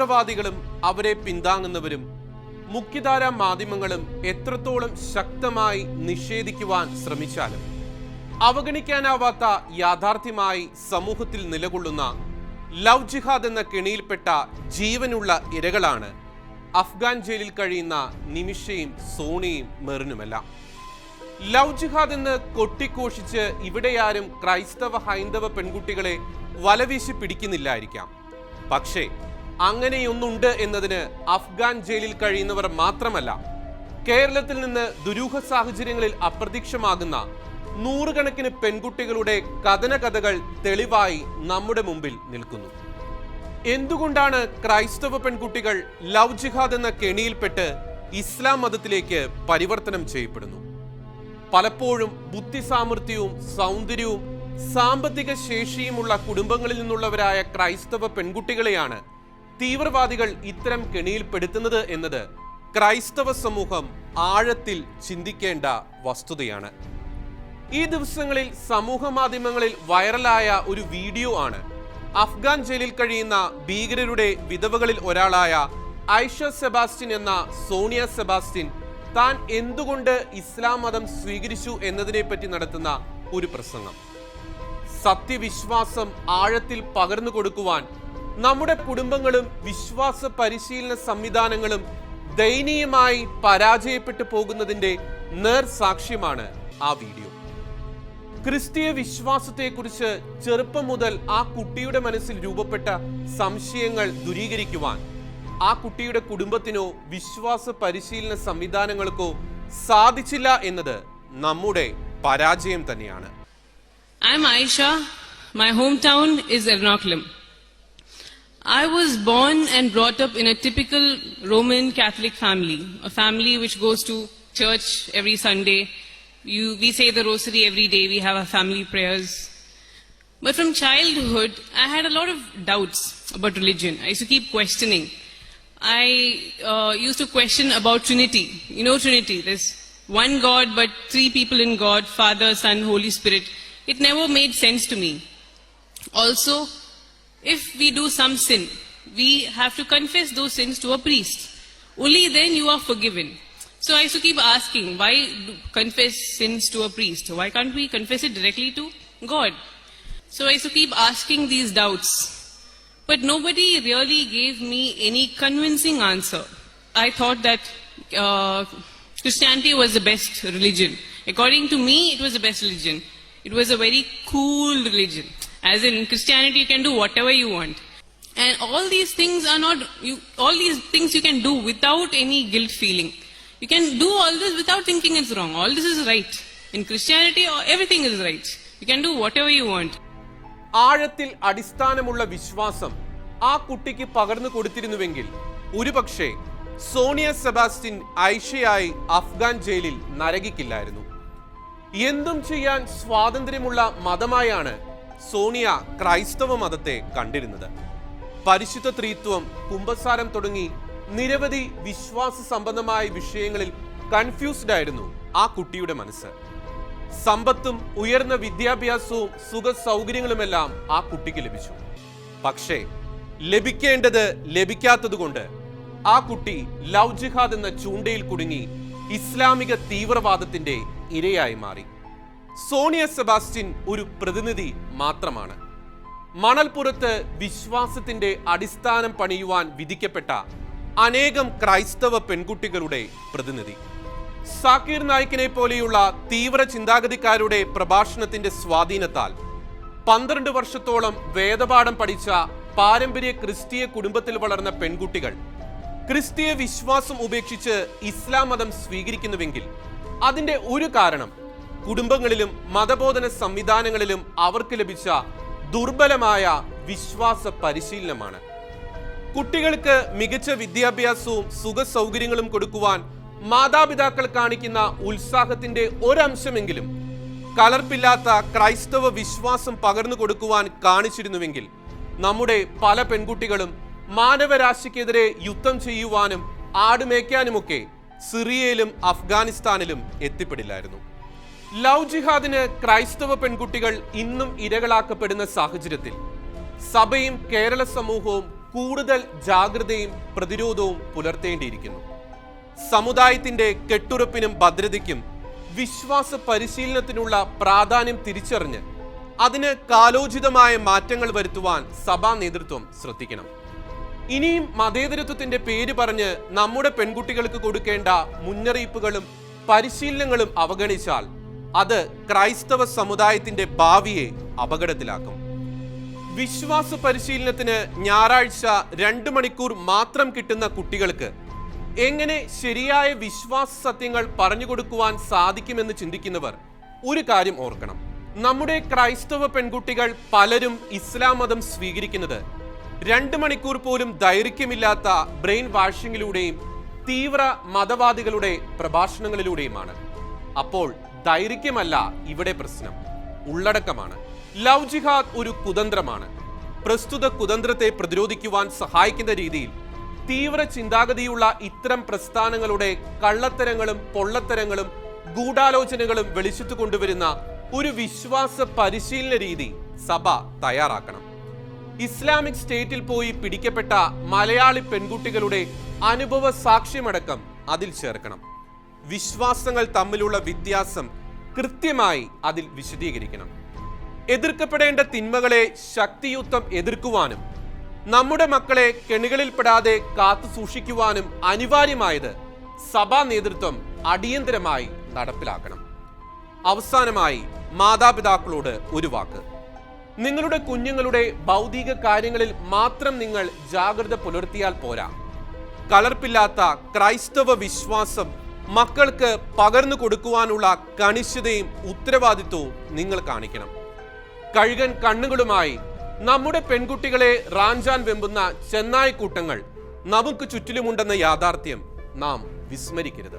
തീവ്രവാദികളും അവരെ പിന്താങ്ങുന്നവരും മുഖ്യധാര മാധ്യമങ്ങളും എത്രത്തോളം ശക്തമായി നിഷേധിക്കുവാൻ ശ്രമിച്ചാലും അവഗണിക്കാനാവാത്ത യാഥാർത്ഥ്യമായി സമൂഹത്തിൽ നിലകൊള്ളുന്ന ലവ് ജിഹാദ് എന്ന കെണിയിൽപ്പെട്ട ജീവനുള്ള ഇരകളാണ് അഫ്ഗാൻ ജയിലിൽ കഴിയുന്ന നിമിഷയും സോണിയും മെറിനുമെല്ലാം. ലവ് ജിഹാദ് എന്ന് കൊട്ടിഘോഷിച്ച് ഇവിടെയാരും ക്രൈസ്തവ ഹൈന്ദവ പെൺകുട്ടികളെ വലവീശി പിടിക്കുന്നില്ലായിരിക്കാം. പക്ഷേ അങ്ങനെയൊന്നുണ്ട് എന്നതിന് അഫ്ഗാൻ ജയിലിൽ കഴിയുന്നവർ മാത്രമല്ല കേരളത്തിൽ നിന്ന് ദുരൂഹ സാഹചര്യങ്ങളിൽ അപ്രത്യക്ഷമാകുന്ന നൂറുകണക്കിന് പെൺകുട്ടികളുടെ കഥന കഥകൾ തെളിവായി നമ്മുടെ മുമ്പിൽ നിൽക്കുന്നു. എന്തുകൊണ്ടാണ് ക്രൈസ്തവ പെൺകുട്ടികൾ ലവ് ജിഹാദ് എന്ന കെണിയിൽപ്പെട്ട് ഇസ്ലാം മതത്തിലേക്ക് പരിവർത്തനം ചെയ്യപ്പെടുന്നു? പലപ്പോഴും ബുദ്ധി ബുദ്ധിസാമർഥ്യവും സൗന്ദര്യവും സാമ്പത്തിക ശേഷിയുമുള്ള കുടുംബങ്ങളിൽ നിന്നുള്ളവരായ ക്രൈസ്തവ പെൺകുട്ടികളെയാണ് തീവ്രവാദികൾ ഇത്തരം കെണിയിൽപ്പെടുത്തുന്നത് എന്നത് ക്രൈസ്തവ സമൂഹം ആഴത്തിൽ ചിന്തിക്കേണ്ട വസ്തുതയാണ്. ഈ ദിവസങ്ങളിൽ സമൂഹ മാധ്യമങ്ങളിൽ വൈറലായ ഒരു വീഡിയോ ആണ്. അഫ്ഗാൻ ജയിലിൽ കഴിയുന്ന ഭീകരരുടെ വിധവകളിൽ ഒരാളായ ഐഷ സെബാസ്റ്റ്യൻ എന്ന സോണിയ സെബാസ്റ്റ്യൻ താൻ എന്തുകൊണ്ട് ഇസ്ലാം മതം സ്വീകരിച്ചു എന്നതിനെ പറ്റി നടത്തുന്ന ഒരു പ്രസംഗം. സത്യവിശ്വാസം ആഴത്തിൽ പകർന്നു കൊടുക്കുവാൻ നമ്മുടെ കുടുംബങ്ങളും വിശ്വാസ പരിശീലന സംവിധാനങ്ങളും ദയനീയമായി പരാജയപ്പെട്ടു പോകുന്നതിന്റെ നേർ സാക്ഷ്യമാണ് ആ വീഡിയോ. ക്രിസ്തീയ വിശ്വാസത്തെക്കുറിച്ച് ചെറുപ്പം മുതൽ ആ കുട്ടിയുടെ മനസ്സിൽ രൂപപ്പെട്ട സംശയങ്ങൾ ദുരീകരിക്കുവാൻ ആ കുട്ടിയുടെ കുടുംബത്തിനോ വിശ്വാസ പരിശീലന സംവിധാനങ്ങൾക്കോ സാധിച്ചില്ല എന്നത് നമ്മുടെ പരാജയം തന്നെയാണ്. I am Aisha my home town is Ernakulam. I was born and brought up in a typical Roman Catholic family, a family which goes to church every Sunday. You, we say the rosary every day, we have our family prayers. But from childhood, I had a lot of doubts about religion. I used to keep questioning. I uh, used to question about Trinity. You know Trinity. There's one God, but three people in God Father, Son, Holy Spirit. It never made sense to me. Also, if we do some sin, we have to confess those sins to a priest. Only then you are forgiven. So I used to keep asking, why confess sins to a priest? Why can't we confess it directly to God? So I used to keep asking these doubts. But nobody really gave me any convincing answer. I thought that uh, Christianity was the best religion. According to me, it was the best religion. It was a very cool religion. As in Christianity, you can do whatever you want. And all these things are not, you, all these things you can do without any guilt feeling. You can do all this without thinking it's wrong. All this is right. In Christianity, everything is right. You can do whatever you want. ആഴത്തിൽ അടിസ്ഥാനമുള്ള വിശ്വാസം ആ കുട്ടിക്ക് പകർന്നു കൊടുത്തിരുന്നുവെങ്കിൽ ഒരുപക്ഷെ Sonia Sebastian ഐഷയായി Afghan ജയിലിൽ നരകിക്കില്ലായിരുന്നു എന്തും ചെയ്യാൻ സ്വാതന്ത്ര്യമുള്ള മതമായാണ് സോണിയ ക്രൈസ്തവ മതത്തെ കണ്ടിരുന്നത്. പരിശുദ്ധ ത്രീത്വം കുംഭസാരം തുടങ്ങി നിരവധി വിശ്വാസ സംബന്ധമായ വിഷയങ്ങളിൽ കൺഫ്യൂസ്ഡ് ആയിരുന്നു ആ കുട്ടിയുടെ മനസ്സ്. സമ്പത്തും ഉയർന്ന വിദ്യാഭ്യാസവും സുഖ സൗകര്യങ്ങളുമെല്ലാം ആ കുട്ടിക്ക് ലഭിച്ചു. പക്ഷേ ലഭിക്കേണ്ടത് ലഭിക്കാത്തതുകൊണ്ട് ആ കുട്ടി ലവ് ജിഹാദ് എന്ന ചൂണ്ടയിൽ കുടുങ്ങി ഇസ്ലാമിക തീവ്രവാദത്തിന്റെ ഇരയായി മാറി. സോണിയ സെബാസ്റ്റിൻ ഒരു പ്രതിനിധി മാത്രമാണ്. മണൽപ്പുറത്ത് വിശ്വാസത്തിന്റെ അടിസ്ഥാനം പണിയുവാൻ വിധിക്കപ്പെട്ട അനേകം ക്രൈസ്തവ പെൺകുട്ടികളുടെ പ്രതിനിധി. സാക്കീർ നായിക്കിനെ പോലെയുള്ള തീവ്ര ചിന്താഗതിക്കാരുടെ പ്രഭാഷണത്തിന്റെ സ്വാധീനത്താൽ പന്ത്രണ്ട് വർഷത്തോളം വേദപാഠം പഠിച്ച പാരമ്പര്യ ക്രിസ്തീയ കുടുംബത്തിൽ വളർന്ന പെൺകുട്ടികൾ ക്രിസ്തീയ വിശ്വാസം ഉപേക്ഷിച്ച് ഇസ്ലാം മതം സ്വീകരിക്കുന്നുവെങ്കിൽ അതിന്റെ ഒരു കാരണം കുടുംബങ്ങളിലും മതബോധന സംവിധാനങ്ങളിലും അവർക്ക് ലഭിച്ച ദുർബലമായ വിശ്വാസ പരിശീലനമാണ്. കുട്ടികൾക്ക് മികച്ച വിദ്യാഭ്യാസവും സുഖ സൗകര്യങ്ങളും കൊടുക്കുവാൻ മാതാപിതാക്കൾ കാണിക്കുന്ന ഉത്സാഹത്തിന്റെ ഒരംശമെങ്കിലും കലർപ്പില്ലാത്ത ക്രൈസ്തവ വിശ്വാസം പകർന്നു കൊടുക്കുവാൻ കാണിച്ചിരുന്നുവെങ്കിൽ നമ്മുടെ പല പെൺകുട്ടികളും മാനവരാശിക്കെതിരെ യുദ്ധം ചെയ്യുവാനും ആടുമേക്കാനുമൊക്കെ സിറിയയിലും അഫ്ഗാനിസ്ഥാനിലും എത്തിപ്പെടില്ലായിരുന്നു. ലവ് ജിഹാദിന് ക്രൈസ്തവ പെൺകുട്ടികൾ ഇന്നും ഇരകളാക്കപ്പെടുന്ന സാഹചര്യത്തിൽ സഭയും കേരള സമൂഹവും കൂടുതൽ ജാഗ്രതയും പ്രതിരോധവും പുലർത്തേണ്ടിയിരിക്കുന്നു. സമുദായത്തിന്റെ കെട്ടുറപ്പിനും ഭദ്രതയ്ക്കും വിശ്വാസ പരിശീലനത്തിനുള്ള പ്രാധാന്യം തിരിച്ചറിഞ്ഞ് അതിന് കാലോചിതമായ മാറ്റങ്ങൾ വരുത്തുവാൻ സഭാ നേതൃത്വം ശ്രദ്ധിക്കണം. ഇനിയും മതേതരത്വത്തിന്റെ പേര് പറഞ്ഞ് നമ്മുടെ പെൺകുട്ടികൾക്ക് കൊടുക്കേണ്ട മുന്നറിയിപ്പുകളും പരിശീലനങ്ങളും അവഗണിച്ചാൽ അത് ക്രൈസ്തവ സമുദായത്തിന്റെ ഭാവിയെ അപകടത്തിലാക്കും. വിശ്വാസ പരിശീലനത്തിന് ഞായറാഴ്ച രണ്ട് മണിക്കൂർ മാത്രം കിട്ടുന്ന കുട്ടികൾക്ക് എങ്ങനെ ശരിയായ വിശ്വാസ സത്യങ്ങൾ പറഞ്ഞു കൊടുക്കുവാൻ സാധിക്കുമെന്ന് ചിന്തിക്കുന്നവർ ഒരു കാര്യം ഓർക്കണം. നമ്മുടെ ക്രൈസ്തവ പെൺകുട്ടികൾ പലരും ഇസ്ലാം മതം സ്വീകരിക്കുന്നത് രണ്ട് മണിക്കൂർ പോലും ദൈർഘ്യമില്ലാത്ത ബ്രെയിൻ വാഷിങ്ങിലൂടെയും തീവ്ര മതവാദികളുടെ പ്രഭാഷണങ്ങളിലൂടെയുമാണ്. അപ്പോൾ ദൈർഘ്യമല്ല ഇവിടെ പ്രശ്നം. ഉള്ളടക്കമാണ്. ലവ് ജിഹാദ് ഒരു കുതന്ത്രമാണ്. പ്രസ്തുത കുതന്ത്രത്തെ പ്രതിരോധിക്കുവാൻ സഹായിക്കുന്ന രീതിയിൽ തീവ്ര ചിന്താഗതിയുള്ള ഇത്തരം പ്രസ്ഥാനങ്ങളുടെ കള്ളത്തരങ്ങളും പൊള്ളത്തരങ്ങളും ഗൂഢാലോചനകളും വെളിച്ചത്തു കൊണ്ടുവരുന്ന ഒരു വിശ്വാസ പരിശീലന രീതി സഭ തയ്യാറാക്കണം. ഇസ്ലാമിക് സ്റ്റേറ്റിൽ പോയി പിടിക്കപ്പെട്ട മലയാളി പെൺകുട്ടികളുടെ അനുഭവ സാക്ഷ്യമടക്കം അതിൽ ചേർക്കണം. വിശ്വാസങ്ങൾ തമ്മിലുള്ള വ്യത്യാസം കൃത്യമായി അതിൽ വിശദീകരിക്കണം. എതിർക്കപ്പെടേണ്ട തിന്മകളെ ശക്തിയുക്തം എതിർക്കുവാനും നമ്മുടെ മക്കളെ കെണികളിൽപ്പെടാതെ കാത്തു സൂക്ഷിക്കുവാനും അനിവാര്യമായത് സഭാ നേതൃത്വം അടിയന്തരമായി നടപ്പിലാക്കണം. അവസാനമായി മാതാപിതാക്കളോട് ഒരു വാക്ക്. നിങ്ങളുടെ കുഞ്ഞുങ്ങളുടെ ഭൗതിക കാര്യങ്ങളിൽ മാത്രം നിങ്ങൾ ജാഗ്രത പുലർത്തിയാൽ പോരാ. കളർപ്പില്ലാത്ത ക്രൈസ്തവ വിശ്വാസം മക്കൾക്ക് പകർന്നു കൊടുക്കുവാനുള്ള കണിശതയും ഉത്തരവാദിത്വവും നിങ്ങൾ കാണിക്കണം. കഴുകൻ കണ്ണുകളുമായി നമ്മുടെ പെൺകുട്ടികളെ റാഞ്ചാൻ വെമ്പുന്ന ചെന്നായ് കൂട്ടങ്ങൾ നമുക്ക് ചുറ്റിലുമുണ്ടെന്ന യാഥാർത്ഥ്യം നാം വിസ്മരിക്കരുത്.